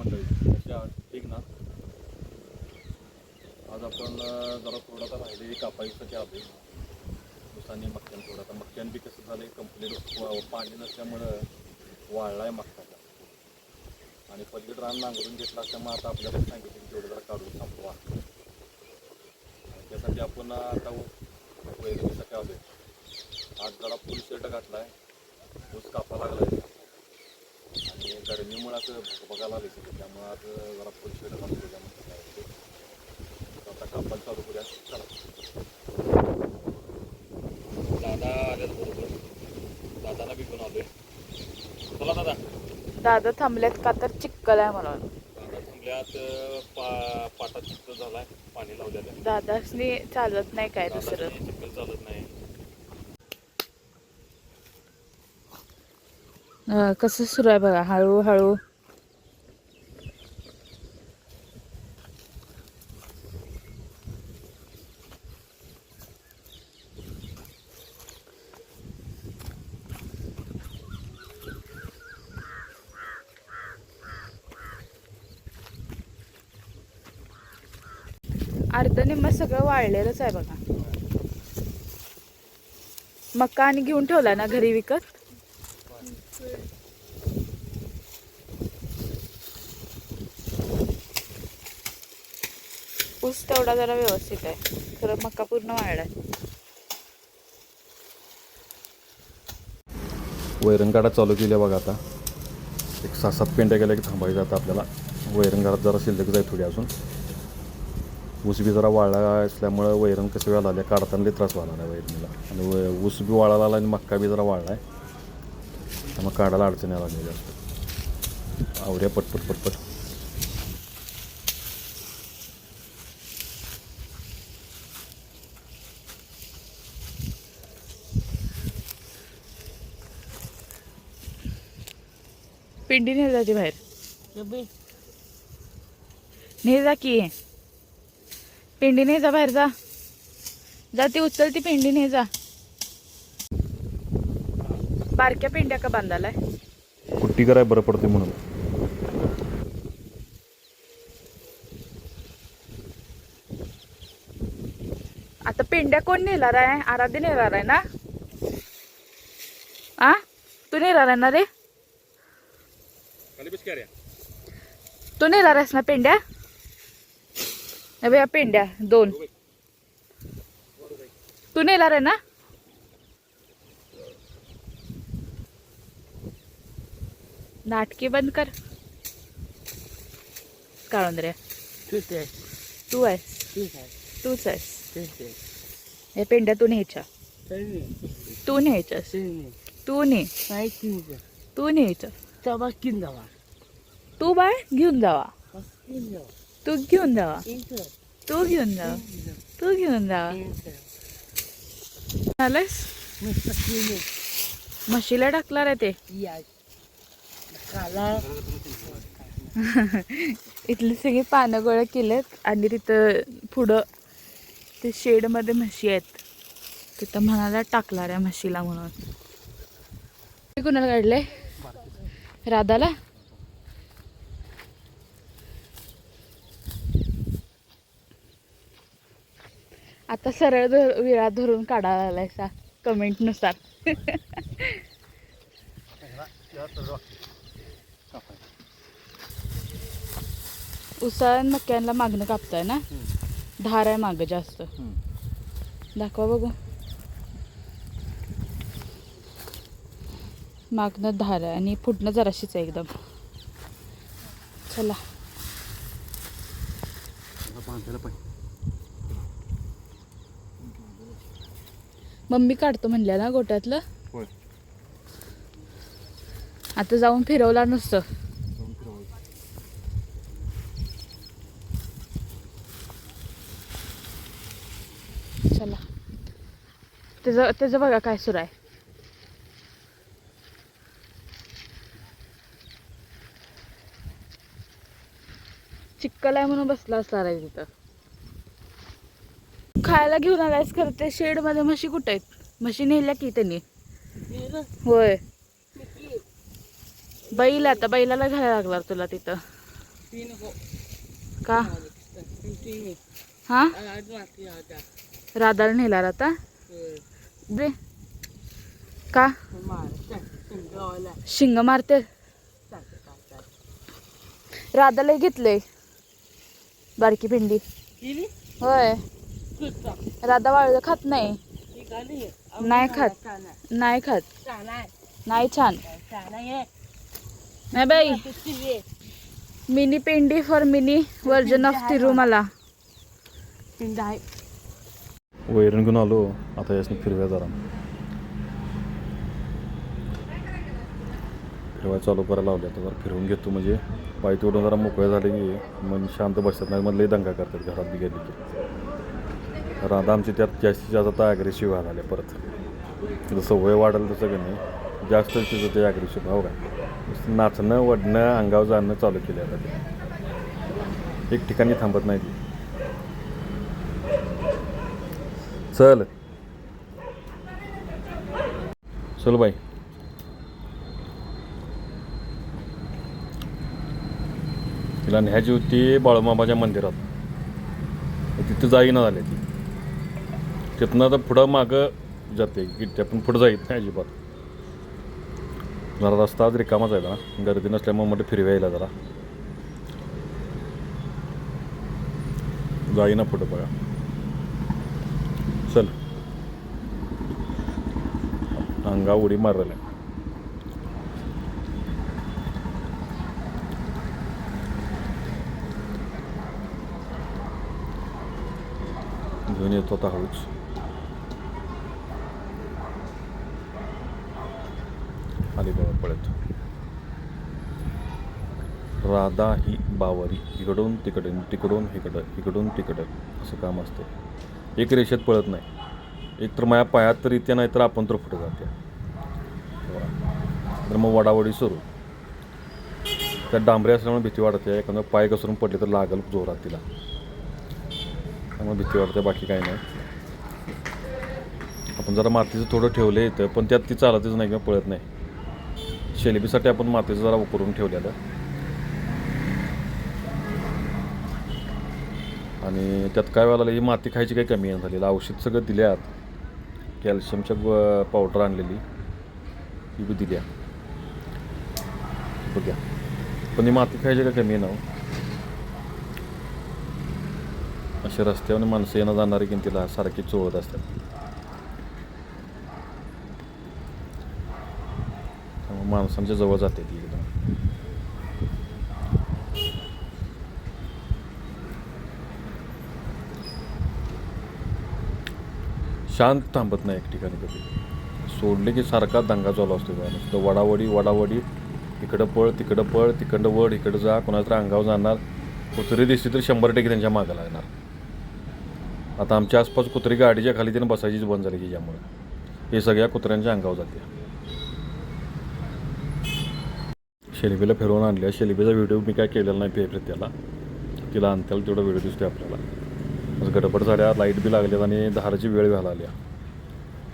मंडळी कशा ठीक ना? आज आपण जरा थोडासा तर राहिले कापाईसाठी आलोय दिवसांनी मक्क्यान थोडा तर मक्क्यान बी कसं झालंय कंप्लीट पाणी नसल्यामुळं वाळला आहे मक्काचा आणि पलीकडे रान नांगरून घेतला असल्यामुळे आता आपल्याला सांगितलं की तेवढं जरा काढून संपवा त्यासाठी आपण आता वैरणीसाठी आलो आज जरा फुल शर्ट आहे ऊस कापा लागलाय. आणि गरमीमुळे असं बघायला आले सगळं. त्यामुळे आज जरा काय होते. तर आता कापायला चालू करूया. चला. दादा आल्यात बरोबर. दादाला बी घेऊन आलोय. चला दादा. दादा थांबल्यात का तर चिक्कल आहे म्हणून. दादा थांबल्यात पा पाटात चित्त झालाय. पाणी लावलेलं दादासनी चालत नाही काय दुसरं दादाची चिखल चालत नाही अं, कसं सुरू आहे बघा हळूहळू. अर्ध निम्म सगळं वाळलेलंच आहे बघा. मका आणि घेऊन ठेवला ना घरी विकत? ऊस तेवढा जरा व्यवस्थित आहे. खरं मका पूर्ण वाढलाय वैरणगाडा चालू केल्या बघा आता. एक सहा सात पेंड्या गेल्या की थांबायचं आता आपल्याला. वैरणगाडात जरा शिल्लक जाय थोडी अजून. ऊस बी जरा वाळला असल्यामुळं वैरण कसं वेळा आल्या काढताना लई त्रास व्हायला नाही वैरणीला. आणि ऊस बी वाळायला आला आणि मक्का बी जरा वाळला आहे. त्यामुळे काढायला अडचणी आला नाही जास्त. आवऱ्या पटपट पटपट. पिंडी ने जाते बाहेर. ने जा की. पिंडी ने जा बाहेर जा. जा ती उचल ती पिंडी ने जा. बारक्या पिंड्या का बांधालाय? कुट्टी कराय बरं पडते म्हणून. आता पेंड्या कोण नेणार आहे? आराध्य नेणार आहे ना? आ? तू नेणार आहे ना रे? तू नेणार आहेस ना पेंड्या? हे बघ, या पेंड्या दोन. तू नेणार आहे ना? नाटकी बंद कर. काढून रे? तू आहेस. तूच आहेस हे पेंड्या तू न्यायच्या तू न्यायच्यास तू ने तू न्यायचं तू बाळ घेऊन जावा. तू घेऊन जावा. तू घेऊन जावा तू घेऊन जावा आलंयस म्हशीला टाकणार आहे ते. इथली सगळी पानं गोळा केलेत आणि तिथं पुढं ते शेडमध्ये म्हशी आहेत. तिथं म्हणाला टाकणार आहे म्हशीला म्हणून. कुणाला काढलंय? राधाला? आता सरळ धर विळा धरून काढायला आलाय सा कमेंटनुसार. उसाळ मक्यांना मागणं कापताय ना? धार आहे मागं जास्त. दाखवा बघू. मागणं धार आहे आणि पुढनं जराशीच आहे एकदम. चला. मम्मी काढतो म्हणल्या ना गोट्यातलं? आता जाऊन फिरवला नसतं. चला. त्याचं त्याचं बघा काय सुरू आहे. चिक्कल आहे म्हणून बसला असणार आहे तिथं. खायला घेऊन आलायस खरं ते शेडमध्ये म्हशी कुठे आहेत? म्हशी नेल्या की त्यांनी? होय. बैल आता बैलाला घ्यायला लागणार तुला तिथं. का? हा? राधाला नेला आता? दे. का? शिंग मारते. राधाला घेतलंय. बारकी भेंडी. होय. राधा वाळ खात नाही. नाही खात. नाही खात. नाही छान. नाही बाई. Mini पेंडी for mini version of Tirumala वैरण घेऊन आलो. आता यासनी फिरव्या जरा. फिरवाय चालू करायला लावल्या तर फिरवून घेतो. म्हणजे पाय तोडून जरा मोकळे झाले की मन शांत बसतात. नाही मधले दंगा करतात घरात बी गेली की. राधा आमची त्यात जास्तीत जास्त आता ॲग्रेसिव्ह व्हायला आले परत. जसं वय वाढेल तसं की नाही जास्त तिचं ते ॲग्रेसिव्ह भाव काय नाचणं वडणं अंगावर जाणं चालू केलं आता ते. एक ठिकाणी थांबत नाही ती. चल. चल बाई. तिला न्यायची होती बाळूमाबाच्या मंदिरात. तिथं जाईना झाली ती. तिथनं आता पुढं मागं जाते. की ते पण पुढं जाईत नाही अजिबात. जरा रस्ता आज रिकामाच आहे ना गर्दी नसल्यामुळे म्हटलं फिरवायला जरा. जाईना पुढं बघा. चल. अंगा उडी मारलेल्या. घेऊन येतो आता हळूच आली बाबा पळत राधा ही बावरी इकडून तिकडून तिकडून इकडं इकडून तिकडं असं काम असतं. एक रेषेत पळत नाही. एक तर माझ्या पायात तर इथे नाही तर आपण तर फुटं जाते तर मग वडावडी सुरू. त्या डांबरे असल्यामुळे भीती वाटते. एखादं पाय घसरून पडले तर लागल जोरात तिला. त्यामुळे भीती वाटते बाकी काही नाही. आपण जरा मातीचं थोडं ठेवलं येतं पण त्यात ती चालतच नाही किंवा पळत नाही. शेलेबीसाठी आपण मातीचं जरा करून ठेवलेलं. आणि त्यात काय व्हायला ही माती खायची काही कमी नाही झालेलं. औषध सगळं दिल्यात. कॅल्शियमच्या पावडर आणलेली. ही बी दिल्या. बघ्या. पण ही माती खायची काही कमी आहे ना हो. असे रस्त्यावर माणसं येणं जाणारी की तिला सारखी चोळत असतात. त्यामुळे माणसांच्या जवळ जाते ती एकदम. शांत थांबत नाही एक ठिकाणी कधी. सोडले की सारखा दंगा चालू असतो त्याला नुसतं वडावडी वडावडी. इकडं पळ तिकडं पळ तिकडं वड इकडं जा. कोणाचं अंगावर जाणार. कुत्री दिसली तर शंभर टक्के त्यांच्या मागं लागणार. आता आमच्या आसपास कुत्री गाडीच्या खाली त्यानं बसायचीच बंद झाली की ज्यामुळे हे सगळ्या कुत्र्यांच्या अंगावर जाते. शेलिबीला फिरवून आणल्या. शेलिबीचा व्हिडिओ मी काय केलेला नाही फेवरेट त्याला तिला आणत्याला तेवढा व्हिडिओ दिसतोय आपल्याला. गडबड झाल्या लाइट बी लागल्यात आणि धाराची वेळ व्हायला आल्या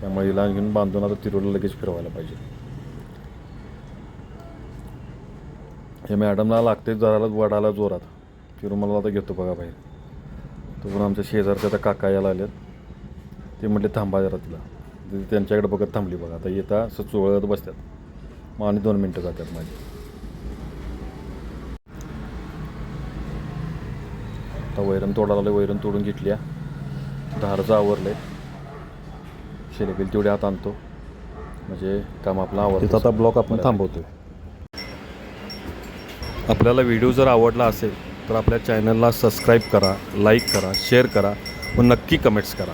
त्यामुळे हिला घेऊन बांधून आता तिरुला लगेच फिरवायला पाहिजे. हे मॅडमला लागते जराला वडाला जोरात. फिरून मला आता घेतो बघा बाहेर. तो पण आमच्या शेजारच्या आता काका यायला आलेत. ते म्हटले थांबा जरा तिला. त्यांच्याकडे बघत थांबली बघा. आता येता असं चोळत बसतात. मग आणि दोन मिनटं जातात माझी. आता वैरण तोडायला आलं वैरण तोडून घेतली धारचं आवरलंय. शेलेबिल तेवढे हात आणतो. म्हणजे काम आपलं आवडतं आता ब्लॉक आपण थांबवतोय. आपल्याला व्हिडिओ जर आवडला असेल तर आपल्या चॅनलला सबस्क्राईब करा लाईक करा शेअर करा व नक्की कमेंट्स करा.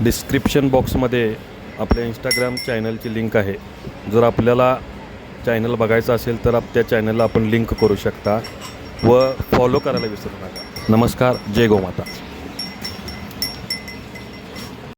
डिस्क्रिप्शन बॉक्समध्ये आपल्या इंस्टाग्राम चॅनलची लिंक आहे. जर आपल्याला चॅनल बघायचं असेल तर आप- त्या चॅनलला आपण लिंक करू शकता व फॉलो करायला विसरू नका. नमस्कार जय गोमाता.